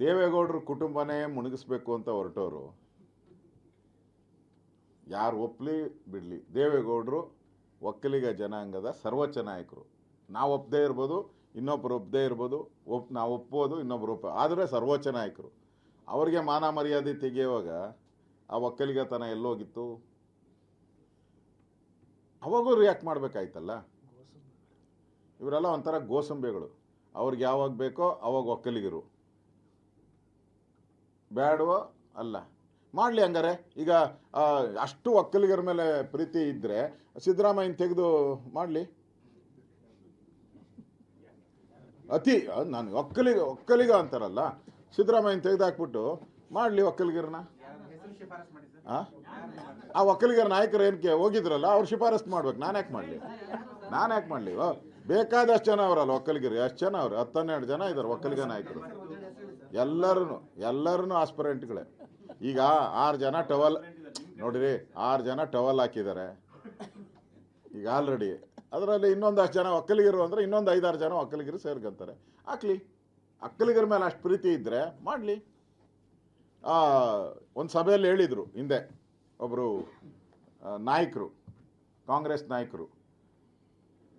ದೇವೇಗೌಡರ ಕುಟುಂಬನೇ ಮುಣಗಿಸ್ಬೇಕು ಅಂತ ಹೊರಟವರು. ಯಾರು ಒಪ್ಪಲಿ ಬಿಡಲಿ. ದೇವೇಗೌಡರು ಒಕ್ಕಲಿಗ ಜನಾಂಗದ ಸರ್ವೋಚ್ಚ ನಾಯಕರು. ನಾವು ಒಪ್ಪದೇ ಇರ್ಬೋದು ಇನ್ನೊಬ್ಬರು ಒಪ್ಪದೇ ಇರ್ಬೋದು ಒಪ್ ನಾವು ಒಪ್ಪೋದು ಇನ್ನೊಬ್ರು ಒಪ್ಪ ಆದರೆ ಸರ್ವೋಚ್ಚ ನಾಯಕರು. ಅವರಿಗೆ ಮಾನ ಮರ್ಯಾದೆ ತೆಗೆಯುವಾಗ ಆ ಒಕ್ಕಲಿಗತನ ಎಲ್ಲೋಗಿತ್ತು? ಅವಾಗೂ ರಿಯಾಕ್ಟ್ ಮಾಡಬೇಕಾಯ್ತಲ್ಲ? ಇವರೆಲ್ಲ ಒಂಥರ ಗೋಸಂಬೆಗಳು. ಅವ್ರಿಗೆ ಯಾವಾಗ ಬೇಕೋ ಅವಾಗ ಒಕ್ಕಲಿಗರು. ಬೇಡವೋ ಅಲ್ಲ. ಮಾಡಲಿ ಹಂಗಾರೆ. ಈಗ ಅಷ್ಟು ಒಕ್ಕಲಿಗರ ಮೇಲೆ ಪ್ರೀತಿ ಇದ್ದರೆ ಸಿದ್ದರಾಮಯ್ಯನ ತೆಗೆದು ಮಾಡಲಿ. ಅತಿ ನಾನು ಒಕ್ಕಲಿಗ ಒಕ್ಕಲಿಗ ಅಂತಾರಲ್ಲ. ಸಿದ್ದರಾಮಯ್ಯನ ತೆಗೆದಾಕ್ಬಿಟ್ಟು ಮಾಡಲಿ ಒಕ್ಕಲಿಗರನ್ನ? ಆ? ಒಕ್ಕಲಿಗರ ನಾಯಕರು ಏನಕ್ಕೆ ಹೋಗಿದ್ರಲ್ಲ, ಅವ್ರು ಶಿಫಾರಸ್ ಮಾಡ್ಬೇಕು. ನಾನು ಯಾಕೆ ಮಾಡಲಿ? ನಾನು ಯಾಕೆ ಮಾಡಲಿ? ಬೇಕಾದಷ್ಟು ಜನ ಅವರಲ್ಲ, ಒಕ್ಕಲಿಗರು. ಎಷ್ಟು ಜನ ಅವ್ರು? ಹತ್ತನ್ನೆರಡು ಜನ ಇದ್ದಾರೆ ಒಕ್ಕಲಿಗ ನಾಯಕರು. ಎಲ್ಲರೂ ಎಲ್ಲರೂ ಆಸ್ಪರೆಂಟ್ಗಳೇ. ಈಗ ಆರು ಜನ ಟವಲ್, ನೋಡಿರಿ, ಆರು ಜನ ಟವಲ್ ಹಾಕಿದ್ದಾರೆ. ಈಗ ಆಲ್ರೆಡಿ. ಅದರಲ್ಲಿ ಇನ್ನೊಂದಷ್ಟು ಜನ ಒಕ್ಕಲಿಗರು ಅಂದರೆ ಇನ್ನೊಂದು ಐದಾರು ಜನ ಒಕ್ಕಲಿಗರು ಸೇರ್ಕೊಂತಾರೆ. ಹಾಕ್ಲಿ. ಒಕ್ಕಲಿಗರ ಮೇಲೆ ಅಷ್ಟು ಪ್ರೀತಿ ಇದ್ದರೆ ಮಾಡಲಿ. ಒಂದು ಸಭೆಯಲ್ಲಿ ಹೇಳಿದರು ಹಿಂದೆ ಒಬ್ಬರು ನಾಯಕರು, ಕಾಂಗ್ರೆಸ್ ನಾಯಕರು.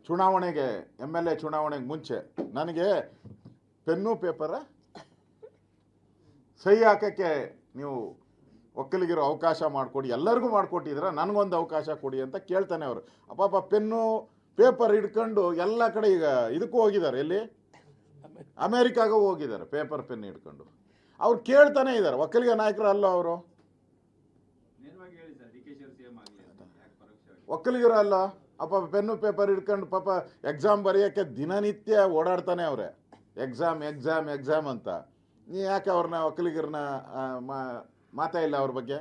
ಚುನಾವಣೆಗೆ ಎಂ ಎಲ್ ಎ ಚುನಾವಣೆಗೆ ಮುಂಚೆ ನನಗೆ ಪೆನ್ನು ಪೇಪರ ಸಹಿ ಹಾಕೋಕ್ಕೆ ನೀವು ಒಕ್ಕಲಿಗಿರೋ ಅವಕಾಶ ಮಾಡಿಕೊಡಿ ಎಲ್ಲರಿಗೂ ಮಾಡಿಕೊಟ್ಟಿದ್ರೆ ನನಗೊಂದು ಅವಕಾಶ ಕೊಡಿ ಅಂತ ಕೇಳ್ತಾನೆ ಅವರು. ಅಪ್ಪ ಪೆನ್ನು ಪೇಪರ್ ಹಿಡ್ಕೊಂಡು ಎಲ್ಲ ಕಡೆ ಈಗ ಇದಕ್ಕೂ ಹೋಗಿದ್ದಾರೆ ಎಲ್ಲಿ? ಅಮೇರಿಕಾಗೂ ಹೋಗಿದ್ದಾರೆ ಪೇಪರ್ ಪೆನ್ ಹಿಡ್ಕೊಂಡು. ಅವ್ರು ಕೇಳ್ತಾನೆ ಇದ್ದಾರೆ ಒಕ್ಕಲಿಗ ನಾಯಕರು ಅಲ್ಲ ಅವರು? ಒಕ್ಕಲಿಗರು ಅಲ್ಲ? ಅಪ್ಪ ಪೆನ್ನು ಪೇಪರ್ ಹಿಡ್ಕೊಂಡು ಪಾಪ ಎಕ್ಸಾಮ್ ಬರೆಯೋಕ್ಕೆ ದಿನನಿತ್ಯ ಓಡಾಡ್ತಾನೆ ಅವರೇ. ಎಕ್ಸಾಮ್ ಎಕ್ಸಾಮ್ ಎಕ್ಸಾಮ್ ಅಂತ. ನೀ ಯಾಕೆ ಅವ್ರನ್ನ ಒಕ್ಕಲಿಗರನ್ನ ಇಲ್ಲ ಅವ್ರ ಬಗ್ಗೆ?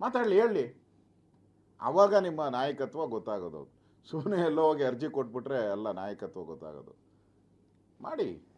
ಮಾತಾಡಲಿ ಹೇಳಿ ಆವಾಗ ನಿಮ್ಮ ನಾಯಕತ್ವ ಗೊತ್ತಾಗೋದು. ಸುಮ್ಮನೆ ಎಲ್ಲೋ ಹೋಗಿ ಅರ್ಜಿ ಕೊಟ್ಬಿಟ್ರೆ ಎಲ್ಲ ನಾಯಕತ್ವ ಗೊತ್ತಾಗೋದು. ಮಾಡಿ.